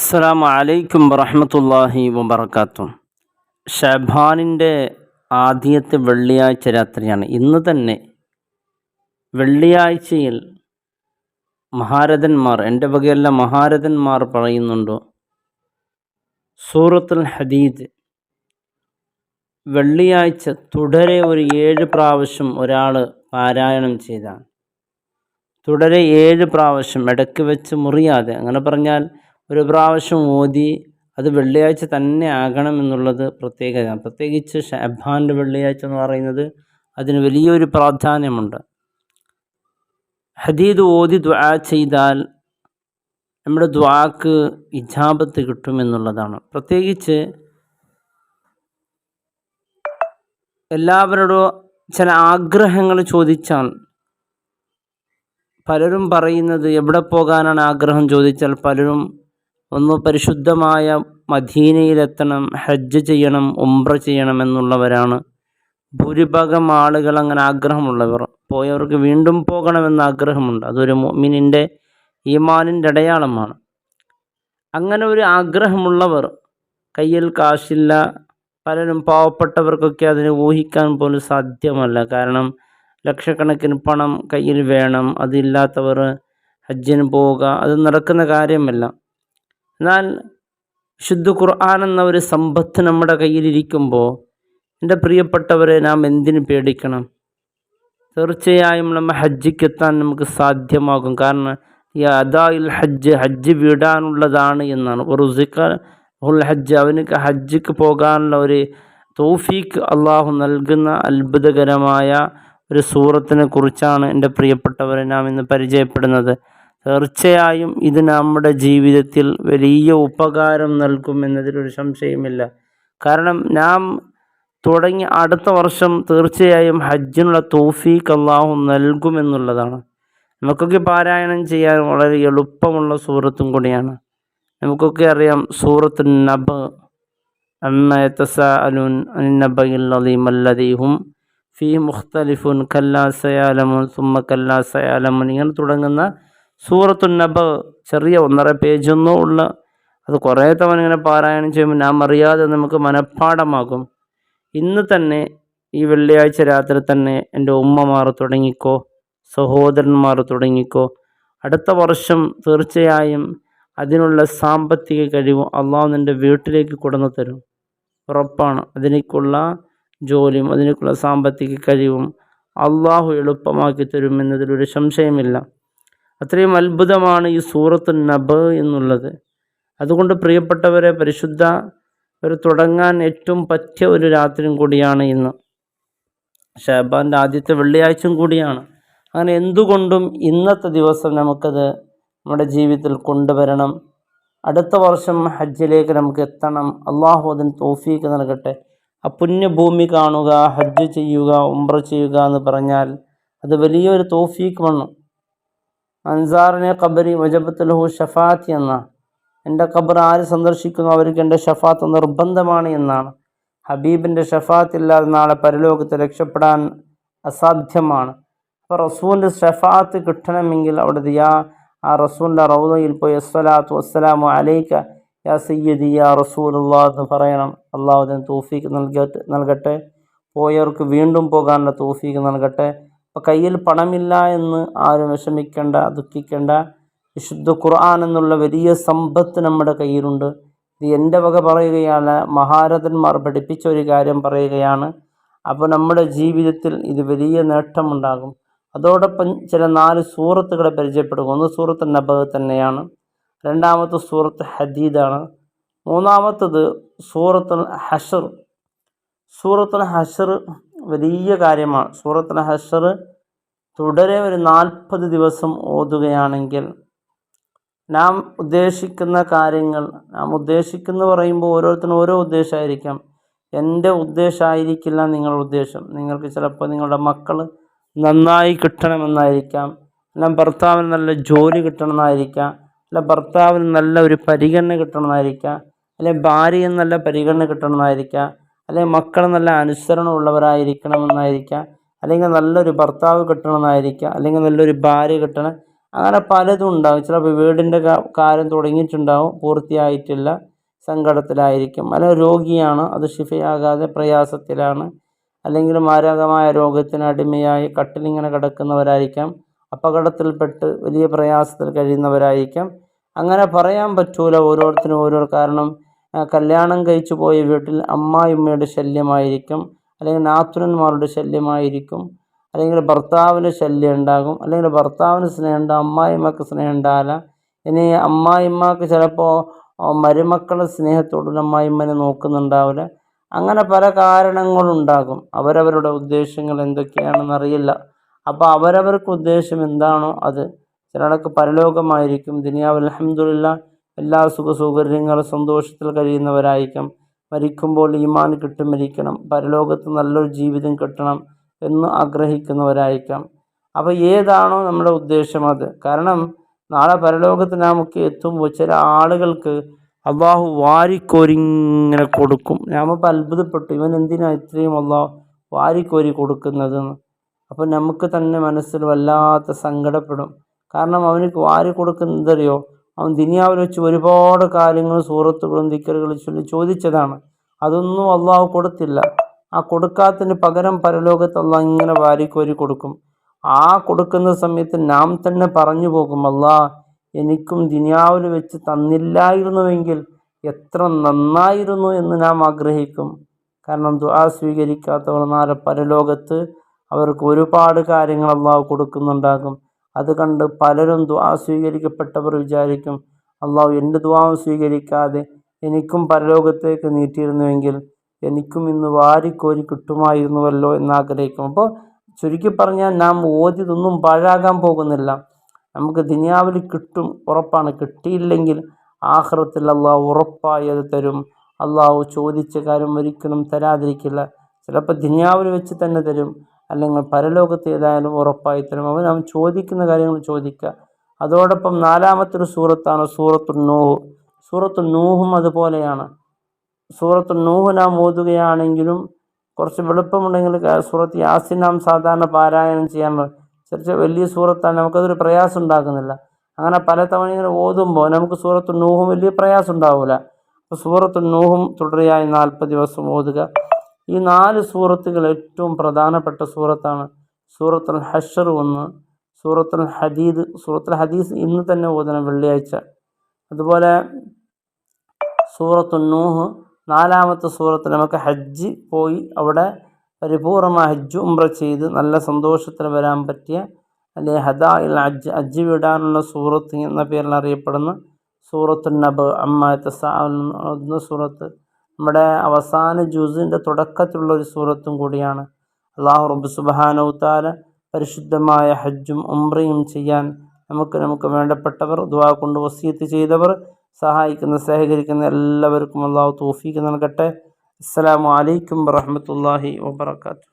അസ്സലാമു അലൈക്കും വറഹമത്തല്ലാഹി വബർക്കാത്തു ഷബാനിന്റെ ആദ്യത്തെ വെള്ളിയാഴ്ച രാത്രിയാണ്. ഇന്ന് തന്നെ വെള്ളിയാഴ്ചയിൽ മഹാരഥന്മാർ എന്റെ വകയല്ല മഹാരഥന്മാർ പറയുന്നുണ്ടോ? സൂറത്തുൽ ഹദീദ് വെള്ളിയാഴ്ച തുടരെ ഒരു ഏഴ് പ്രാവശ്യം ഒരാൾ പാരായണം ചെയ്താൽ തുടരെ ഏഴ് പ്രാവശ്യം ഇടയ്ക്ക് വെച്ച് മുറിയാതെ. അങ്ങനെ പറഞ്ഞാൽ ഒരു പ്രാവശ്യം ഓതി അത് വെള്ളിയാഴ്ച തന്നെ ആകണം എന്നുള്ളത് പ്രത്യേകത. പ്രത്യേകിച്ച് ഷാബാന്റെ വെള്ളിയാഴ്ച എന്ന് പറയുന്നത് അതിന് വലിയൊരു പ്രാധാന്യമുണ്ട്. ഹദീദ് ഓതി ദ്വാ ചെയ്താൽ നമ്മുടെ ദ്വാക്ക് ഇജാബത്ത് കിട്ടുമെന്നുള്ളതാണ് പ്രത്യേകിച്ച് എല്ലാവരോടും ചില ആഗ്രഹങ്ങൾ ചോദിച്ചാൽ പലരും പറയുന്നത് എവിടെ പോകാനാണ് ആഗ്രഹം ചോദിച്ചാൽ പലരും ഒന്ന് പരിശുദ്ധമായ മദീനയിലെത്തണം ഹജ്ജ് ചെയ്യണം ഉംറ ചെയ്യണം എന്നുള്ളവരാണ്. ഭൂരിഭാഗം ആളുകൾ അങ്ങനെ ആഗ്രഹമുള്ളവർ. പോയവർക്ക് വീണ്ടും പോകണമെന്ന് ആഗ്രഹമുണ്ട്. അതൊരു മോമിനിന്റെ ഈമാനിന്റെ അടയാളമാണ്. അങ്ങനെ ഒരു ആഗ്രഹമുള്ളവർ കയ്യിൽ കാശില്ല പലരും പാവപ്പെട്ടവർക്കൊക്കെ അതിന് ഊഹിക്കാൻ പോലും സാധ്യമല്ല. കാരണം ലക്ഷക്കണക്കിന് പണം കയ്യിൽ വേണം അതില്ലാത്തവർ ഹജ്ജിന് പോവുക അത് നടക്കുന്ന കാര്യമല്ല. എന്നാൽ ശുദ്ധ ഖുർആൻ എന്ന ഒരു സമ്പത്ത് നമ്മുടെ കയ്യിലിരിക്കുമ്പോൾ എന്റെ പ്രിയപ്പെട്ടവരെ നാം എന്തിനു പേടിക്കണം? തീർച്ചയായും നമ്മൾ ഹജ്ജിക്ക് എത്താൻ നമുക്ക് സാധ്യമാകും. കാരണം ഈ അദായിൽ ഹജ്ജ് ഹജ്ജ് വിടാനുള്ളതാണ് എന്നാണ്. ഉറുസിക്ക ഉൽ ഹജ്ജ് അവനക്ക് ഹജ്ജിക്ക് പോകാനുള്ള ഒരു തൗഫീക്ക് അള്ളാഹു നൽകുന്ന അത്ഭുതകരമായ ഒരു സൂറത്തിനെ കുറിച്ചാണ് എന്റെ പ്രിയപ്പെട്ടവരെ നാം ഇന്ന് പരിചയപ്പെടുന്നത്. തീർച്ചയായും ഇത് നമ്മുടെ ജീവിതത്തിൽ വലിയ ഉപകാരം നൽകുമെന്നതിൽ ഒരു സംശയമില്ല കാരണം നാം തുടങ്ങി അടുത്ത വർഷം തീർച്ചയായും ഹജ്ജിനുള്ള തോഫീക്ക് അള്ളാഹു നൽകുമെന്നുള്ളതാണ് നമുക്കൊക്കെ പാരായണം ചെയ്യാൻ വളരെ എളുപ്പമുള്ള സൂറത്തും കൂടിയാണ്. നമുക്കൊക്കെ അറിയാം സൂറത്ത് നബ് അല്ലദീഹും ഫി മുഖ്തലിഫുൻ കല്ലാ സയാലമുൻ സുമ്മ കല്ലാ സയാലമുൻ ഇങ്ങനെ തുടങ്ങുന്ന സൂറത്തു നബ് ചെറിയ ഒന്നര പേജൊന്നും ഉള്ള അത് കുറേ തവണ ഇങ്ങനെ പാരായണം ചെയ്യുമ്പോൾ നാം അറിയാതെ നമുക്ക് മനഃപ്പാടമാകും ഇന്ന് തന്നെ ഈ വെള്ളിയാഴ്ച രാത്രി തന്നെ എന്റെ ഉമ്മമാർ തുടങ്ങിക്കോ സഹോദരന്മാർ തുടങ്ങിക്കോ. അടുത്ത വർഷം തീർച്ചയായും അതിനുള്ള സാമ്പത്തിക കഴിവും അള്ളാഹു നിന്റെ വീട്ടിലേക്ക് കൊണ്ടുവന്ന് തരും. ഉറപ്പാണ്. അതിനേക്കുള്ള ജോലിയും അതിനേക്കുള്ള സാമ്പത്തിക കഴിവും അള്ളാഹു എളുപ്പമാക്കി തരും എന്നതിലൊരു സംശയമില്ല. അത്രയും അത്ഭുതമാണ് ഈ സൂറത്ത് നബ് എന്നുള്ളത്. അതുകൊണ്ട് പ്രിയപ്പെട്ടവരെ പരിശുദ്ധ ഒരു തുടങ്ങാൻ ഏറ്റവും പറ്റിയ ഒരു രാത്രിയും കൂടിയാണ് ഇന്ന്. ഷാബാന്റെ ആദ്യത്തെ വെള്ളിയാഴ്ചയും കൂടിയാണ്. അങ്ങനെ എന്തുകൊണ്ടും ഇന്നത്തെ ദിവസം നമുക്കത് നമ്മുടെ ജീവിതത്തിൽ കൊണ്ടുവരണം. അടുത്ത വർഷം ഹജ്ജിലേക്ക് നമുക്ക് എത്തണം. അള്ളാഹു അതിന് തോഫീക്ക് നൽകട്ടെ. ആ പുണ്യഭൂമി കാണുക ഹജ്ജ് ചെയ്യുക ഉംറ ചെയ്യുക എന്ന് പറഞ്ഞാൽ അത് വലിയൊരു തോഫീക്ക് വന്നു. അൻസാറിനെ ഖബരി വജബത്തുലഹു ഷഫാത്ത് എന്ന എന്റെ ഖബർ ആര് സന്ദർശിക്കുന്നു അവർക്ക് എന്റെ ഷഫാത്ത് നിർബന്ധമാണ് എന്നാണ്. ഹബീബിന്റെ ഷഫാത്ത് ഇല്ലാതെ നാളെ പരലോകത്ത് രക്ഷപ്പെടാൻ അസാധ്യമാണ്. അപ്പോൾ റസൂലിന്റെ ഷഫാത്ത് കിട്ടണമെങ്കിൽ അവിടെ യാ ആ റസൂലിന്റെ റൗദയിൽ പോയി അസ്സലാത്തു വസ്സലാമു അലൈക്ക യാ സയ്യദി യാ റസൂലുള്ള എന്ന് പറയണം. അള്ളാഹു അതിന് തോഫീക്ക് നൽകട്ടെ നൽകട്ടെ. പോയവർക്ക് വീണ്ടും പോകാനുള്ള തോഫീക്ക് നൽകട്ടെ. അപ്പോൾ കയ്യിൽ പണമില്ല എന്ന് ആരും വിഷമിക്കേണ്ട ദുഃഖിക്കേണ്ട. വിശുദ്ധ ഖുർആൻ എന്നുള്ള വലിയ സമ്പത്ത് നമ്മുടെ കയ്യിലുണ്ട്. ഇത് എന്റെ വക പറയുകയാണ്. മഹാരഥന്മാർ പഠിപ്പിച്ച ഒരു കാര്യം പറയുകയാണ്. അപ്പോൾ നമ്മുടെ ജീവിതത്തിൽ ഇത് വലിയ നേട്ടമുണ്ടാകും. അതോടൊപ്പം ചില നാല് സൂറത്തുകളെ പരിചയപ്പെടുക. ഒന്ന് സൂറത്ത് നബ തന്നെയാണ്. രണ്ടാമത്തെ സൂറത്ത് ഹദീദാണ്. മൂന്നാമത്തത് സൂറത്തുൽ ഹഷർ. സൂറത്തുൽ ഹഷർ വലിയ കാര്യമാണ്. സൂറത്ത് ഹഷർ തുടരെ ഒരു നാൽപ്പത് ദിവസം ഓതുകയാണെങ്കിൽ നാം ഉദ്ദേശിക്കുന്ന കാര്യങ്ങൾ നാം ഉദ്ദേശിക്കുന്ന പറയുമ്പോൾ ഓരോരുത്തരും ഓരോ ഉദ്ദേശമായിരിക്കാം. എന്റെ ഉദ്ദേശമായിരിക്കില്ല നിങ്ങളുടെ ഉദ്ദേശം. നിങ്ങൾക്ക് ചിലപ്പോൾ നിങ്ങളുടെ മക്കൾ നന്നായി കിട്ടണമെന്നായിരിക്കാം. അല്ല ഭർത്താവിന് നല്ല ജോലി കിട്ടണമെന്നായിരിക്കാം. അല്ല ഭർത്താവിന് നല്ല ഒരു പരിഗണന കിട്ടണമെന്നായിരിക്കാം. അല്ലെ നല്ല പരിഗണന കിട്ടണമെന്നായിരിക്കാം. അല്ലെങ്കിൽ മക്കൾ നല്ല അനുസരണമുള്ളവരായിരിക്കണമെന്നായിരിക്കാം. അല്ലെങ്കിൽ നല്ലൊരു ഭർത്താവ് കിട്ടണമെന്നായിരിക്കാം. അല്ലെങ്കിൽ നല്ലൊരു ഭാര്യ കിട്ടണം. അങ്ങനെ പലതും ഉണ്ടാകും. ചിലപ്പോൾ വീടിന്റെ കാര്യം തുടങ്ങിയിട്ടുണ്ടാവും. പൂർത്തിയായിട്ടില്ല. സങ്കടത്തിലായിരിക്കും. അല്ലെങ്കിൽ രോഗിയാണ്. അത് ശിഫയാകാതെ പ്രയാസത്തിലാണ്. അല്ലെങ്കിൽ മാരകമായ രോഗത്തിന് അടിമയായി കട്ടിലിങ്ങനെ കിടക്കുന്നവരായിരിക്കാം. അപകടത്തിൽപ്പെട്ട് വലിയ പ്രയാസത്തിൽ കഴിയുന്നവരായിരിക്കാം. അങ്ങനെ പറയാൻ പറ്റൂല ഓരോരുത്തരും ഓരോ കാരണം. കല്യാണം കഴിച്ചു പോയ വീട്ടിൽ അമ്മായിമ്മയുടെ ശല്യമായിരിക്കും അല്ലെങ്കിൽ നാത്തുനന്മാരുടെ ശല്യമായിരിക്കും അല്ലെങ്കിൽ ഭർത്താവിന് ശല്യം ഉണ്ടാകും അല്ലെങ്കിൽ ഭർത്താവിന് സ്നേഹം ഉണ്ടാകും അമ്മായിമ്മക്ക് സ്നേഹം ഉണ്ടാകില്ല ഇനി അമ്മായിമ്മക്ക് ചിലപ്പോൾ മരുമക്കളെ സ്നേഹത്തോടുള്ള അമ്മായിമ്മനെ നോക്കുന്നുണ്ടാവില്ല. അങ്ങനെ പല കാരണങ്ങളുണ്ടാകും. അവരവരുടെ ഉദ്ദേശങ്ങൾ എന്തൊക്കെയാണെന്നറിയില്ല അപ്പോൾ അവരവർക്ക് ഉദ്ദേശം എന്താണോ അത് ചിലർക്ക് പരലോകമായിരിക്കും. ദുനിയാവ് അൽഹംദുലില്ല എല്ലാ സുഖ സൗകര്യങ്ങളും സന്തോഷത്തിൽ കഴിയുന്നവരായിരിക്കും. മരിക്കുമ്പോൾ ഈമാൻ കിട്ടി മരിക്കണം പരലോകത്ത് നല്ലൊരു ജീവിതം കിട്ടണം എന്ന് ആഗ്രഹിക്കുന്നവരായിരിക്കാം. അപ്പോൾ ഏതാണോ നമ്മുടെ ഉദ്ദേശം അത്. കാരണം നാളെ പരലോകത്ത് നമുക്ക് എത്തുമ്പോൾ ചില ആളുകൾക്ക് അള്ളാഹു വാരിക്കോരിങ്ങനെ കൊടുക്കും. ഞാനിപ്പോൾ അത്ഭുതപ്പെട്ടു. ഇവൻ എന്തിനാണ് ഇത്രയും അള്ളാഹു വാരിക്കോരി കൊടുക്കുന്നതെന്ന്? അപ്പോൾ നമുക്ക് തന്നെ മനസ്സിൽ വല്ലാത്ത സങ്കടപ്പെടും. കാരണം അവന് വാരി കൊടുക്കുന്നത് എന്തറിയോ അവൻ ദുനിയാവിൽ വെച്ച് ഒരുപാട് കാര്യങ്ങൾ സൂറത്തുകളും ദിക്കറുകളും ചൊല്ലി ചോദിച്ചതാണ്. അതൊന്നും അള്ളാഹു കൊടുത്തില്ല. ആ കൊടുക്കാത്തതിന് പകരം പരലോകത്ത് അള്ളാഹ് ഇങ്ങനെ വാരിക്കോരി കൊടുക്കും. ആ കൊടുക്കുന്ന സമയത്ത് നാം തന്നെ പറഞ്ഞു പോകും അല്ലാ എനിക്കും ദുനിയാവിൽ വെച്ച് തന്നില്ലായിരുന്നുവെങ്കിൽ എത്ര നന്നായിരുന്നു എന്ന് നാം ആഗ്രഹിക്കും. കാരണം ദുആ സ്വീകരിക്കാത്തവർ നാളെ പരലോകത്ത് അവർക്ക് ഒരുപാട് കാര്യങ്ങൾ അള്ളാഹു കൊടുക്കുന്നുണ്ടാകും. അത് കണ്ട് പലരും ദ്വാ സ്വീകരിക്കപ്പെട്ടവർ വിചാരിക്കും അള്ളാഹു എന്റെ ദുആവും സ്വീകരിക്കാതെ എനിക്കും പരലോകത്തേക്ക് നീട്ടിയിരുന്നുവെങ്കിൽ എനിക്കും ഇന്ന് വാരിക്കോരി കിട്ടുമായിരുന്നുവല്ലോ എന്നാഗ്രഹിക്കും. അപ്പോൾ ചുരുക്കി പറഞ്ഞാൽ നാം ഓതിയതൊന്നും പാഴാകാൻ പോകുന്നില്ല. നമുക്ക് ദുനിയാവിൽ കിട്ടും ഉറപ്പാണ്. കിട്ടിയില്ലെങ്കിൽ ആഹ്റത്തിൽ അള്ളാഹു ഉറപ്പായി അത് തരും. അള്ളാഹു ചോദിച്ച കാര്യം ഒരിക്കലും തരാതിരിക്കില്ല. ചിലപ്പോൾ ദുനിയാവിൽ വെച്ച് തന്നെ തരും. അല്ലെങ്കിൽ പരലോകത്ത് ഏതായാലും ഉറപ്പായി തരും. അവൻ അവൻ ചോദിക്കുന്ന കാര്യങ്ങൾ ചോദിക്കുക. അതോടൊപ്പം നാലാമത്തെ ഒരു സൂറത്താണ് സൂറത്തു നൂഹ്. സൂറത്തു നൂഹും അതുപോലെയാണ്. സൂറത്തു നൂഹ് നാം ഓതുകയാണെങ്കിലും കുറച്ച് വെളുപ്പമുണ്ടെങ്കിൽ സൂറത്ത് യാസിൻ നാം സാധാരണ പാരായണം ചെയ്യാൻ ചെറിയ വലിയ സൂറത്താണ്. നമുക്കതൊരു പ്രയാസം ഉണ്ടാക്കുന്നില്ല. അങ്ങനെ പല തവണ ഇങ്ങനെ ഓതുമ്പോൾ നമുക്ക് സൂറത്തു നൂഹും വലിയ പ്രയാസം ഉണ്ടാവില്ല അപ്പോൾ സൂറത്ത് നൂഹും തുടരെയായി നാൽപ്പത് ദിവസം ഓതുക. ഈ നാല് സൂറത്തുകൾ ഏറ്റവും പ്രധാനപ്പെട്ട സൂറത്താണ്. സൂറത്തുൽ ഹഷർ ഒന്ന് സൂറത്തുൽ ഹദീദ് സൂറത്തുൽ ഹദീസ് ഇന്ന് തന്നെ ഓതണം വെള്ളിയാഴ്ച. അതുപോലെ സൂറത്തു നൂഹ് നാലാമത്തെ സൂറത്ത് നമുക്ക് ഹജ്ജ് പോയി അവിടെ പരിപൂർണമായ ഹജ്ജ് ഉംറ ചെയ്ത് നല്ല സന്തോഷത്തിൽ വരാൻ പറ്റിയ അല്ലെ ഹദാ ഇൽ ഹജ്ജ് ഹജ്ജ് വിടാനുള്ള സൂറത്ത് എന്ന പേരിൽ അറിയപ്പെടുന്ന സൂറത്ത് നബ് അമ്മ എന്ന സൂറത്ത്. നമ്മുടെ അവസാന ജൂസിന്റെ തുടക്കത്തിലുള്ള ഒരു സൂറത്തും കൂടിയാണ്. അള്ളാഹു റബ്ബ് സുബാനൗത്താല പരിശുദ്ധമായ ഹജ്ജും ഉംറയും ചെയ്യാൻ നമുക്ക് നമുക്ക് വേണ്ടപ്പെട്ടവർ ദുവാ കൊണ്ട് വസീത്ത് ചെയ്തവർ സഹായിക്കുന്ന സഹകരിക്കുന്ന എല്ലാവർക്കും അള്ളാഹു തോഫീക്ക് നൽകട്ടെ. അസ്സാം അലൈക്കും വറഹമത്തല്ലാഹി വബർക്കാത്തു